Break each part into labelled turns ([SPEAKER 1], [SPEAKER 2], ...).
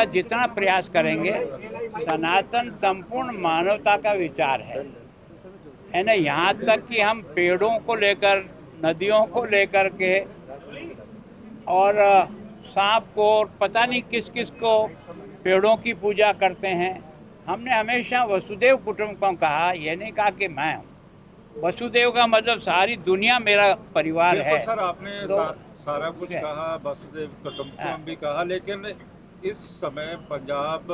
[SPEAKER 1] का जितना प्रयास करेंगे सनातन संपूर्ण मानवता का विचार है। है ना? यहाँ तक कि हम पेड़ों को लेकर नदियों को लेकर के और सांप को और पता नहीं किस किस को पेड़ों की पूजा करते हैं। हमने हमेशा वसुदेव कुटुंबकम कहा ये नहीं कहा कि मैं हूँ। वसुदेव का मतलब सारी दुनिया मेरा परिवार है।
[SPEAKER 2] सर आपने
[SPEAKER 1] तो-
[SPEAKER 2] सारा कुछ कहा वसुदेव कुटुंबकम
[SPEAKER 1] हाँ।
[SPEAKER 2] भी कहा लेकिन इस समय पंजाब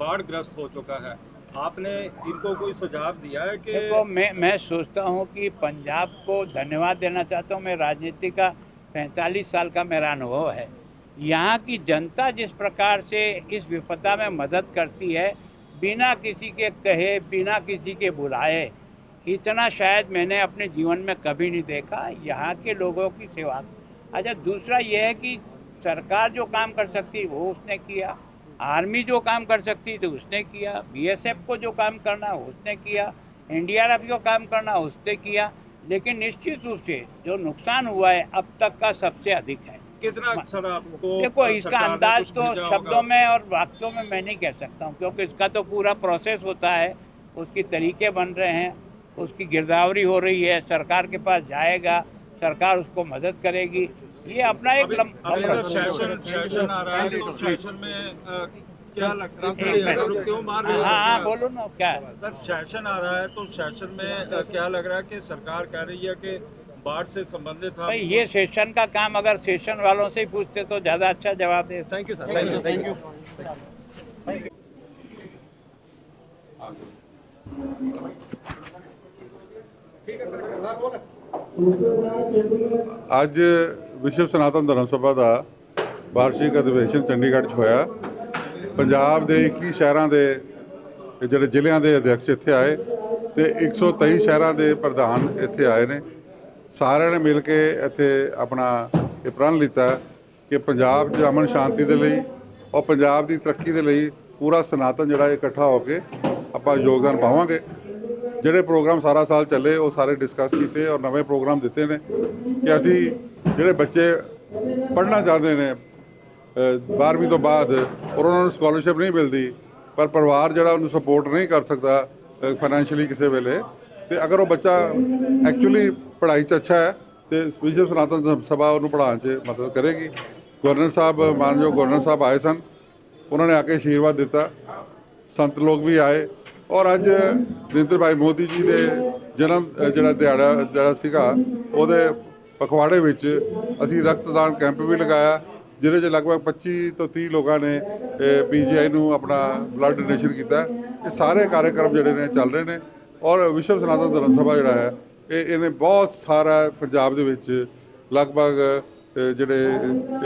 [SPEAKER 2] बाढ़ ग्रस्त हो चुका है। आपने इनको कोई सुझाव दिया है कि
[SPEAKER 1] देखो, मैं मैं सोचता हूँ कि पंजाब को धन्यवाद देना चाहता हूँ। मैं राजनीति का पैंतालीस साल का मेरा अनुभव है। यहाँ की जनता जिस प्रकार से इस विपदा में मदद करती है, बिना किसी के कहे, बिना किसी के बुलाए, इतना शायद मैंने अपने जीवन में कभी नहीं देखा। यहाँ के लोगों की सेवा। अच्छा दूसरा यह है कि सरकार जो काम कर सकती वो उसने किया। आर्मी जो काम कर सकती थी उसने किया। बीएसएफ को जो काम करना उसने किया। एनडीआरएफ को काम करना उसने किया। लेकिन निश्चित रूप से जो नुकसान हुआ है अब तक का सबसे अधिक है।
[SPEAKER 2] कितना सर आपको
[SPEAKER 1] देखो इसका अंदाज तो शब्दों में और वाक्यों में मैं नहीं कह सकता हूँ क्योंकि इसका तो पूरा प्रोसेस होता है। उसकी तरीके बन रहे हैं। उसकी गिरदावरी हो रही है। सरकार के पास जाएगा। सरकार उसको मदद करेगी। ये अपना एक
[SPEAKER 2] अभी
[SPEAKER 1] लम- लंबा-
[SPEAKER 2] सेशन सेशन आ रहा है तो सेशन में अ, क्या है? मार रहे हो?
[SPEAKER 1] हाँ हाँ बोलो ना क्या है?
[SPEAKER 2] सर सेशन आ रहा है तो सेशन में क्या लग रहा है कि सरकार कह रही है कि बाढ़ से संबंधित
[SPEAKER 1] भाई ये सेशन का काम अगर सेशन वालों से ही पूछते तो ज़्यादा अच्छा जवाब दे।
[SPEAKER 3] Thank you sir thank you thank you
[SPEAKER 4] ਅੱਜ ਵਿਸ਼ਵ ਸਨਾਤਨ ਧਰਮ ਸਭਾ ਦਾ ਵਾਰਸ਼ਿਕ ਅਧਿਵੇਸ਼ਨ ਚੰਡੀਗੜ੍ਹ 'ਚ ਹੋਇਆ। ਪੰਜਾਬ ਦੇ 21 ਸ਼ਹਿਰਾਂ ਦੇ ਜਿਹੜੇ ਜ਼ਿਲ੍ਹਿਆਂ ਦੇ ਅਧਿਕਸ਼ ਇੱਥੇ ਆਏ ਤੇ 123 ਸ਼ਹਿਰਾਂ ਦੇ ਪ੍ਰਧਾਨ ਇੱਥੇ ਆਏ ਨੇ। ਸਾਰਿਆਂ ਨੇ ਮਿਲ ਕੇ ਇੱਥੇ ਆਪਣਾ ਇਹ ਪ੍ਰਣ ਲਿੱਤਾ ਕਿ ਪੰਜਾਬ 'ਚ ਅਮਨ ਸ਼ਾਂਤੀ ਦੇ ਲਈ ਔਰ ਪੰਜਾਬ ਦੀ ਤਰੱਕੀ ਦੇ ਲਈ ਪੂਰਾ ਸਨਾਤਨ ਜਿਹੜਾ ਇਕੱਠਾ ਹੋ ਕੇ ਆਪਾਂ ਯੋਗਦਾਨ ਪਾਵਾਂਗੇ। ਜਿਹੜੇ ਪ੍ਰੋਗਰਾਮ ਸਾਰਾ ਸਾਲ ਚੱਲੇ, ਉਹ ਸਾਰੇ ਡਿਸਕਸ ਕੀਤੇ ਔਰ ਨਵੇਂ ਪ੍ਰੋਗਰਾਮ ਦਿੱਤੇ ਨੇ ਕਿ ਅਸੀਂ ਜਿਹੜੇ ਬੱਚੇ ਪੜ੍ਹਨਾ ਚਾਹੁੰਦੇ ਨੇ 12ਵੀਂ ਤੋਂ ਬਾਅਦ, ਔਰ ਉਹਨਾਂ ਨੂੰ ਸਕਾਲਰਸ਼ਿਪ ਨਹੀਂ ਮਿਲਦੀ, ਪਰ ਪਰਿਵਾਰ ਜਿਹੜਾ ਉਹਨੂੰ ਸਪੋਰਟ ਨਹੀਂ ਕਰ ਸਕਦਾ ਫਾਈਨੈਂਸ਼ੀਅਲੀ ਕਿਸੇ ਵੇਲੇ, ਤੇ ਅਗਰ ਉਹ ਬੱਚਾ ਐਕਚੁਅਲੀ ਪੜ੍ਹਾਈ 'ਚ ਅੱਛਾ ਹੈ, ਤੇ ਵਿਸ਼ਵ ਸਨਾਤਨ ਸਭਾ ਉਹਨੂੰ ਪੜ੍ਹਾਉਣ 'ਚ ਮਦਦ ਕਰੇਗੀ। ਗਵਰਨਰ ਸਾਹਿਬ, ਮਾਨਯੋਗ ਗਵਰਨਰ ਸਾਹਿਬ ਆਏ ਸਨ, ਉਹਨਾਂ ਨੇ ਆ ਕੇ ਆਸ਼ੀਰਵਾਦ ਦਿੱਤਾ, ਸੰਤ ਲੋਕ ਵੀ ਆਏ, ਔਰ ਅੱਜ ਨਰਿੰਦਰ ਭਾਈ ਮੋਦੀ ਜੀ ਦੇ ਜਨਮ ਜਿਹੜਾ ਦਿਹਾੜਾ, ਜਿਹੜਾ ਸੀਗਾ, ਉਹਦੇ ਪਖਵਾੜੇ ਵਿੱਚ ਅਸੀਂ ਰਕਤਦਾਨ ਕੈਂਪ ਵੀ ਲਗਾਇਆ ਜਿਹਦੇ 'ਚ ਲਗਭਗ 25 ਤੋਂ 30 ਲੋਕਾਂ ਨੇ ਪੀਜੀਆਈ ਨੂੰ ਆਪਣਾ ਬਲੱਡ ਡੋਨੇਸ਼ਨ ਕੀਤਾ। ਇਹ ਸਾਰੇ ਕਾਰਜਕ੍ਰਮ ਜਿਹੜੇ ਨੇ ਚੱਲ ਰਹੇ ਨੇ ਔਰ ਵਿਸ਼ਵ ਸਨਾਤਨ ਧਰਮ ਸਭਾ ਜਿਹੜਾ ਹੈ ਇਹ ਇਹਨੇ ਬਹੁਤ ਸਾਰਾ ਪੰਜਾਬ ਦੇ ਵਿੱਚ ਲਗਭਗ ਅ, ਜਿਹੜੇ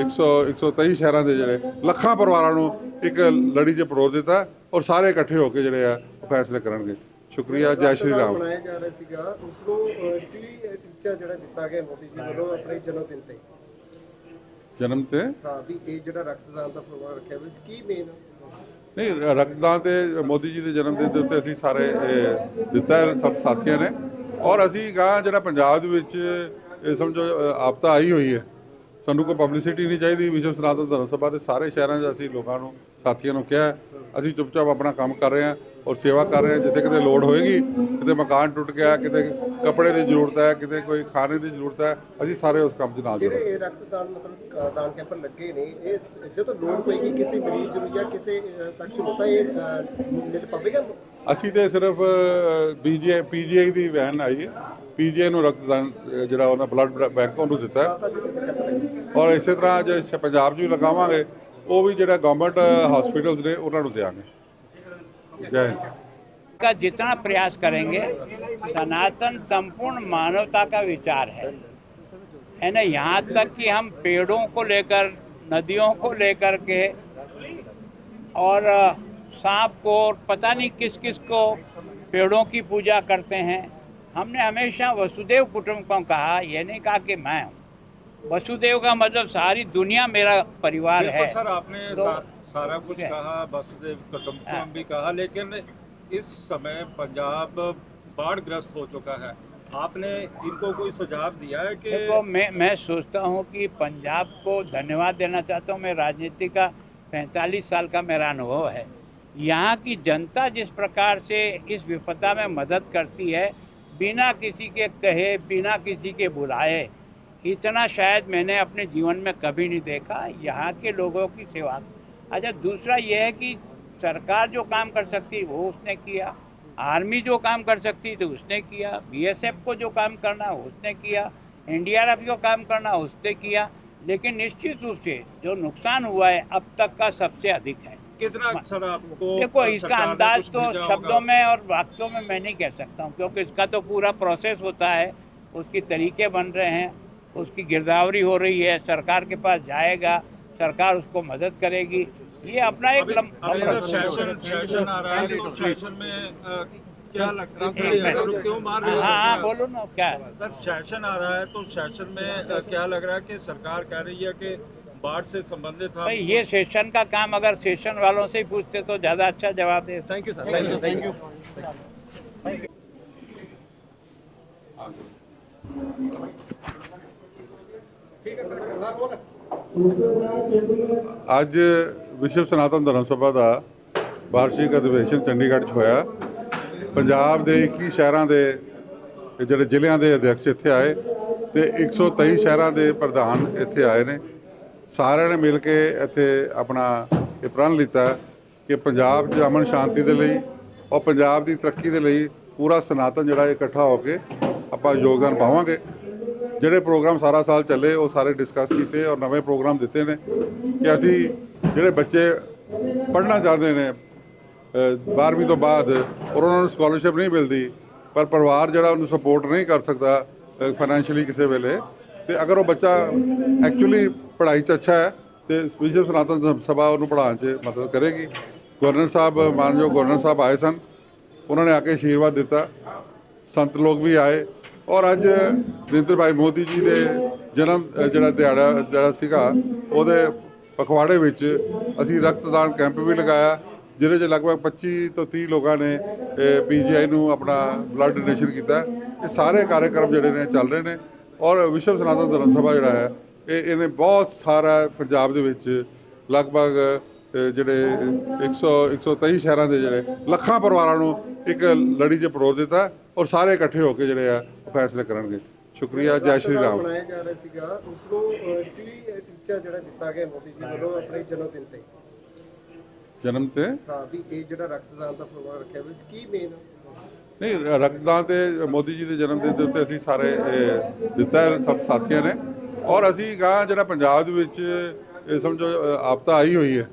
[SPEAKER 4] 100 123 ਸ਼ਹਿਰਾਂ ਦੇ ਜਿਹੜੇ ਲੱਖਾਂ ਪਰਿਵਾਰਾਂ ਨੂੰ ਇੱਕ ਲੜੀ 'ਚ ਪਰੋਰ ਦਿੱਤਾ ਔਰ ਸਾਰੇ ਇਕੱਠੇ ਹੋ ਕੇ ਜਿਹੜੇ ਆ ਫੈਸਲੇ ਕਰਨਗੇ। ਸ਼ੁਕਰੀਆ ਜੈ ਸ਼੍ਰੀ ਰਾਮ।
[SPEAKER 5] ਬਣਾਇਆ ਜਾ ਰਿਹਾ ਸੀਗਾ। ਉਸ ਨੂੰ ਕੀ ਟੀਚਾ ਜਿਹੜਾ ਦਿੱਤਾ ਗਿਆ ਮੋਦੀ ਜੀ ਵੱਲੋਂ ਆਪਣੇ ਜਨਮ ਦਿਨ ਤੇ।
[SPEAKER 4] ਜਨਮ ਤੇ?
[SPEAKER 5] ਹਾਂ ਵੀ ਇਹ ਜਿਹੜਾ ਰਕਤਦਾਨ ਦਾ ਪ੍ਰੋਗਰਾਮ ਰੱਖਿਆ ਹੋਇਆ ਸੀ ਕੀ ਮੇਨ
[SPEAKER 4] ਨਹੀਂ ਰਕਤਦਾਨ ਤੇ ਮੋਦੀ ਜੀ ਦੇ ਜਨਮ ਦਿਨ ਦੇ ਉੱਤੇ ਅਸੀਂ ਸਾਰੇ ਇਹ ਦਿੱਤਾ ਸਭ ਸਾਥੀਆਂ ਨੇ। ਔਰ ਅਸੀਂ ਗਾਂ ਜਿਹੜਾ ਪੰਜਾਬ ਦੇ ਵਿੱਚ ਇਹ ਸਮਝੋ ਆਪਤਾ ਆਈ ਹੋਈ ਹੈ। ਸਾਨੂੰ ਕੋਈ ਪਬਲਿਸਿਟੀ ਨਹੀਂ ਚਾਹੀਦੀ ਵਿਸ਼ਵ ਸਨਾਤਨ ਧਰਮ ਸਭਾ ਦੇ ਸਾਰੇ ਸ਼ਹਿਰਾਂ 'ਚ ਅਸੀਂ ਲੋਕਾਂ ਨੂੰ ਸਾਥੀਆਂ ਨੂੰ ਕਿਹਾ ਅਸੀਂ ਚੁੱਪਚਾਪ ਆਪਣਾ ਕੰਮ ਕਰ ਰਹੇ ਹਾਂ ਔਰ ਸੇਵਾ ਕਰ ਰਹੇ ਹਾਂ ਜਿੱਥੇ ਕਿਤੇ ਲੋੜ ਹੋਏਗੀ ਕਿਤੇ ਮਕਾਨ ਟੁੱਟ ਗਿਆ ਕਿਤੇ ਕੱਪੜੇ ਦੀ ਜ਼ਰੂਰਤ ਹੈ ਕਿਤੇ ਕੋਈ ਖਾਣੇ ਦੀ ਜ਼ਰੂਰਤ ਹੈ ਅਸੀਂ ਸਾਰੇ ਉਸ ਕੰਮ 'ਚ ਨਾਲ
[SPEAKER 5] ਜਿਹੜੇ
[SPEAKER 4] ਜੁੜਾਂਗੇ
[SPEAKER 5] ਇਹ ਰਕਤਦਾਨ ਮਤਲਬ ਦਾਨ ਕੈਂਪ ਲੱਗੇ ਨੇ ਇਹ ਸ- ਜਦੋਂ ਲੋੜ ਪਏਗੀ ਕਿਸੇ ਮਰੀਜ਼ ਨੂੰ ਜਾਂ ਕਿਸੇ ਸ਼ਖਸ ਨੂੰ ਤਾਂ ਇਹ ਅਹ, ਮਿਲ ਪਵੇਗਾ
[SPEAKER 4] ਅਸੀਂ ਤੇ ਸਿਰਫ ਪੀਜੀਆਈ ਪੀਜੀਆਈ ਦੀ ਵੈਨ ਆਈ ਹੈ। ਪੀਜੀਆਈ ਨੂੰ ਰਕਤਦਾਨ ਅ, ਜਿਹੜਾ ਉਹਨਾਂ ਬਲੱਡ ਬੈਂਕ ਉਹਨੂੰ ਦਿੱਤਾ ਹੈ। ਔਰ ਇਸੇ ਤਰ੍ਹਾਂ ਜਿਹੜੇ ਸ- ਪੰਜਾਬ 'ਚ ਵੀ ਲਗਾਵਾਂਗੇ ਉਹ ਵੀ ਜਿਹੜਾ ਗਵਰਨਮੈਂਟ ਹਸਪੀਟਲਸ ਨੇ ਉਹਨਾਂ ਨੂੰ ਦੇਵਾਂਗੇ ਜੈ ਹਿੰਦ।
[SPEAKER 1] का जितना प्रयास करेंगे सनातन संपूर्ण मानवता का विचार है। है ना? यहाँ तक कि हम पेड़ों को लेकर नदियों को लेकर के और सांप को और पता नहीं किस किस को पेड़ों की पूजा करते हैं। हमने हमेशा वसुदेव कुटुंबकम कहा ये नहीं कहा कि मैं हूँ। वसुदेव का मतलब सारी दुनिया मेरा परिवार है।
[SPEAKER 2] सर आपने
[SPEAKER 1] तो-
[SPEAKER 2] सारा कुछ कहा वसुदेव
[SPEAKER 1] हाँ।
[SPEAKER 2] कुटुंबकम भी कहा लेकिन इस समय पंजाब बाढ़ ग्रस्त हो चुका है। आपने इनको कोई सुझाव दिया है कि
[SPEAKER 1] देखो, मैं मैं सोचता हूँ कि पंजाब को धन्यवाद देना चाहता हूँ। मैं राजनीति का पैंतालीस साल का मेरा अनुभव है। यहाँ की जनता जिस प्रकार से इस विपदा में मदद करती है, बिना किसी के कहे, बिना किसी के बुलाए, इतना शायद मैंने अपने जीवन में कभी नहीं देखा। यहाँ के लोगों की सेवा। अच्छा दूसरा यह है कि सरकार जो काम कर सकती वो उसने किया। आर्मी जो काम कर सकती थी उसने किया। बीएसएफ को जो काम करना उसने किया। एनडीआरएफ को काम करना उसने किया। लेकिन निश्चित रूप से जो नुकसान हुआ है अब तक का सबसे अधिक है।
[SPEAKER 2] कितना आपको
[SPEAKER 1] देखो इसका अंदाज तो शब्दों में और वाक्यों में मैं नहीं कह सकता हूँ क्योंकि इसका तो पूरा प्रोसेस होता है। उसकी तरीके बन रहे हैं। उसकी गिरदावरी हो रही है। सरकार के पास जाएगा। सरकार उसको मदद करेगी। ये अपना एक
[SPEAKER 2] सेशन सेशन आ रहा है तो सेशन में क्या लगता है क्यों मार रहे
[SPEAKER 1] हाँ? हाँ बोलो ना क्या?
[SPEAKER 2] सर सेशन आ रहा है तो सेशन में क्या लग रहा है कि सरकार कह रही है कि बाढ़ से संबंधित
[SPEAKER 1] भाई ये सेशन का काम अगर सेशन वालों से ही पूछते तो ज़्यादा अच्छा जवाब दे
[SPEAKER 5] thank you sir thank you thank you
[SPEAKER 4] ਅੱਜ ਵਿਸ਼ਵ ਸਨਾਤਨ ਧਰਮ ਸਭਾ ਦਾ ਵਾਰਸ਼ਿਕ ਅਧਿਵੇਸ਼ਨ ਚੰਡੀਗੜ੍ਹ 'ਚ ਹੋਇਆ। ਪੰਜਾਬ ਦੇ 21 ਸ਼ਹਿਰਾਂ ਦੇ ਜਿਹੜੇ ਜ਼ਿਲ੍ਹਿਆਂ ਦੇ ਅਧਿਕਸ਼ ਇੱਥੇ ਆਏ ਤੇ 123 ਸ਼ਹਿਰਾਂ ਦੇ ਪ੍ਰਧਾਨ ਇੱਥੇ ਆਏ ਨੇ। ਸਾਰਿਆਂ ਨੇ ਮਿਲ ਕੇ ਇੱਥੇ ਆਪਣਾ ਇਹ ਪ੍ਰਣ ਲਿੱਤਾ ਕਿ ਪੰਜਾਬ 'ਚ ਅਮਨ ਸ਼ਾਂਤੀ ਦੇ ਲਈ ਔਰ ਪੰਜਾਬ ਦੀ ਤਰੱਕੀ ਦੇ ਲਈ ਪੂਰਾ ਸਨਾਤਨ ਜਿਹੜਾ ਇਕੱਠਾ ਹੋ ਕੇ ਆਪਾਂ ਯੋਗਦਾਨ ਪਾਵਾਂਗੇ। ਜਿਹੜੇ ਪ੍ਰੋਗਰਾਮ ਸਾਰਾ ਸਾਲ ਚੱਲੇ ਉਹ ਸਾਰੇ ਡਿਸਕਸ ਕੀਤੇ ਔਰ ਨਵੇਂ ਪ੍ਰੋਗਰਾਮ ਦਿੱਤੇ ਨੇ ਕਿ ਅਸੀਂ ਜਿਹੜੇ ਬੱਚੇ ਪੜ੍ਹਨਾ ਚਾਹੁੰਦੇ ਨੇ 12ਵੀਂ ਤੋਂ ਬਾਅਦ, ਔਰ ਉਹਨਾਂ ਨੂੰ ਸਕਾਲਰਸ਼ਿਪ ਨਹੀਂ ਮਿਲਦੀ, ਪਰ ਪਰਿਵਾਰ ਜਿਹੜਾ ਉਹਨੂੰ ਸਪੋਰਟ ਨਹੀਂ ਕਰ ਸਕਦਾ ਫਾਈਨੈਂਸ਼ੀਅਲੀ ਕਿਸੇ ਵੇਲੇ, ਤੇ ਅਗਰ ਉਹ ਬੱਚਾ ਐਕਚੁਅਲੀ ਪੜ੍ਹਾਈ 'ਚ ਅੱਛਾ ਹੈ, ਤੇ ਵਿਸ਼ਵ ਸਨਾਤਨ ਸਭਾ ਉਹਨੂੰ ਪੜ੍ਹਾਉਣ 'ਚ ਮਦਦ ਕਰੇਗੀ। ਗਵਰਨਰ ਸਾਹਿਬ, ਮਾਨਯੋਗ ਗਵਰਨਰ ਸਾਹਿਬ ਆਏ ਸਨ, ਉਹਨਾਂ ਨੇ ਆ ਕੇ ਆਸ਼ੀਰਵਾਦ ਦਿੱਤਾ, ਸੰਤ ਲੋਕ ਵੀ ਆਏ, ਔਰ ਅੱਜ ਨਰਿੰਦਰ ਭਾਈ ਮੋਦੀ ਜੀ ਦੇ ਜਨਮ ਜਿਹੜਾ ਦਿਹਾੜਾ, ਜਿਹੜਾ ਸੀਗਾ, ਉਹਦੇ ਪਖਵਾੜੇ ਵਿੱਚ ਅਸੀਂ ਰਕਤਦਾਨ ਕੈਂਪ ਵੀ ਲਗਾਇਆ ਜਿਹਦੇ 'ਚ ਲਗਭਗ 25 ਤੋਂ 30 ਲੋਕਾਂ ਨੇ ਪੀਜੀਆਈ ਨੂੰ ਆਪਣਾ ਬਲੱਡ ਡੋਨੇਸ਼ਨ ਕੀਤਾ। ਇਹ ਸਾਰੇ ਕਾਰਜਕ੍ਰਮ ਜਿਹੜੇ ਨੇ ਚੱਲ ਰਹੇ ਨੇ। ਔਰ ਵਿਸ਼ਵ ਸਨਾਤਨ ਧਰਮ ਸਭਾ ਜਿਹੜਾ ਹੈ ਇਹ ਇਹਨੇ ਬਹੁਤ ਸਾਰਾ ਪੰਜਾਬ ਦੇ ਵਿੱਚ ਲਗਭਗ ਅ, ਜਿਹੜੇ 100 123 ਸ਼ਹਿਰਾਂ ਦੇ ਜਿਹੜੇ ਲੱਖਾਂ ਪਰਿਵਾਰਾਂ ਨੂੰ ਇੱਕ ਲੜੀ 'ਚ ਪਰੋਰ ਦਿੱਤਾ ਔਰ ਸਾਰੇ ਇਕੱਠੇ ਹੋ ਕੇ ਜਿਹੜੇ ਆ ਉਹ ਫੈਸਲੇ ਕਰਨਗੇ। ਸ਼ੁਕਰੀਆ ਜੈ ਸ਼੍ਰੀ ਰਾਮ।
[SPEAKER 5] ਮਨਾਇਆ ਜਾ ਰਿਹਾ ਸੀਗਾ। ਉਸ ਨੂੰ ਟੀਚਾ ਜਿਹੜਾ ਦਿੱਤਾ ਗਿਆ ਮੋਦੀ ਜੀ ਵੱਲੋਂ ਆਪਣੇ ਜਨਮ ਦਿਨ ਤੇ।
[SPEAKER 4] ਜਨਮ ਤੇ?
[SPEAKER 5] ਹਾਂ ਵੀ ਇਹ ਜਿਹੜਾ ਰਕਤਦਾਨ ਦਾ ਪ੍ਰੋਗਰਾਮ ਰੱਖਿਆ ਹੋਇਆ ਸੀ ਕੀ ਮੇਨ
[SPEAKER 4] ਨਹੀਂ ਰਕਤਦਾਨ ਤੇ ਮੋਦੀ ਜੀ ਦੇ ਜਨਮ ਦਿਨ ਦੇ ਉੱਤੇ ਅਸੀਂ ਸਾਰੇ ਦਿੱਤਾ ਸਭ ਸਾਥੀਆਂ ਨੇ। ਔਰ ਅਸੀਂ ਗਾਂ ਜਿਹੜਾ ਪੰਜਾਬ ਦੇ ਵਿੱਚ ਇਹ ਸਮਝੋ ਆਪਤਾ ਆਈ ਹੋਈ ਹੈ।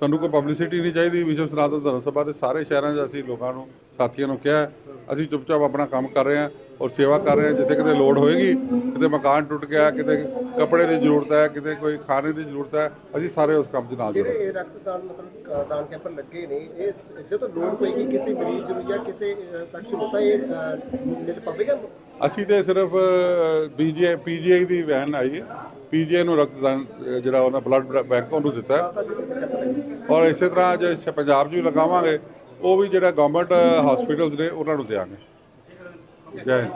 [SPEAKER 4] ਸਾਨੂੰ ਕੋਈ ਪਬਲਿਸਿਟੀ ਨਹੀਂ ਚਾਹੀਦੀ ਵਿਸ਼ਵ ਸਨਾਤਨ ਧਰਮ ਸਭਾ ਦੇ ਸਾਰੇ ਸ਼ਹਿਰਾਂ 'ਚ ਅਸੀਂ ਲੋਕਾਂ ਨੂੰ ਸਾਥੀਆਂ ਨੂੰ ਕਿਹਾ ਅਸੀਂ ਚੁੱਪਚਾਪ ਆਪਣਾ ਕੰਮ ਕਰ ਰਹੇ ਹਾਂ ਔਰ ਸੇਵਾ ਕਰ ਰਹੇ ਹਾਂ ਜਿੱਥੇ ਕਿਤੇ ਲੋੜ ਹੋਏਗੀ ਕਿਤੇ ਮਕਾਨ ਟੁੱਟ ਗਿਆ ਕਿਤੇ ਕੱਪੜੇ ਦੀ ਜ਼ਰੂਰਤ ਹੈ ਕਿਤੇ ਕੋਈ ਖਾਣੇ ਦੀ ਜ਼ਰੂਰਤ ਹੈ ਅਸੀਂ ਸਾਰੇ ਉਸ ਕੰਮ 'ਚ ਨਾਲ
[SPEAKER 5] ਜਿਹੜੇ
[SPEAKER 4] ਜੁੜਾਂਗੇ
[SPEAKER 5] ਇਹ ਰਕਤਦਾਨ ਮਤਲਬ ਦਾਨ ਕੈਂਪ ਲੱਗੇ ਨੇ ਇਹ ਜਦੋਂ ਲੋੜ ਪਏਗੀ ਕਿਸੇ ਮਰੀਜ਼ ਨੂੰ ਜਾਂ ਕਿਸੇ ਸ਼ਖਸ ਨੂੰ ਤਾਂ ਇਹ ਮਿਲ ਪਵੇਗਾ?
[SPEAKER 4] ਅਸੀਂ ਤੇ ਸਿਰਫ ਪੀਜੀਆਈ ਪੀਜੀਆਈ ਦੀ ਵੈਨ ਆਈ ਹੈ ਪੀਜੀਆਈ ਨੂੰ ਰਕਤਦਾਨ ਜਿਹੜਾ ਉਹਨਾਂ ਬਲੱਡ ਬੈਂਕ ਉਹਨੂੰ ਦਿੱਤਾ ਔਰ ਇਸੇ ਤਰ੍ਹਾਂ ਜਿਹੜੇ ਪੰਜਾਬ 'ਚ ਵੀ ਲਗਾਵਾਂਗੇ, ਉਹ ਵੀ ਜਿਹੜਾ ਗਵਰਨਮੈਂਟ ਹਸਪੀਟਲਸ ਨੇ, ਉਹਨਾਂ ਨੂੰ ਦਿਆਂਗੇ। ਜੈ ਹਿੰਦ।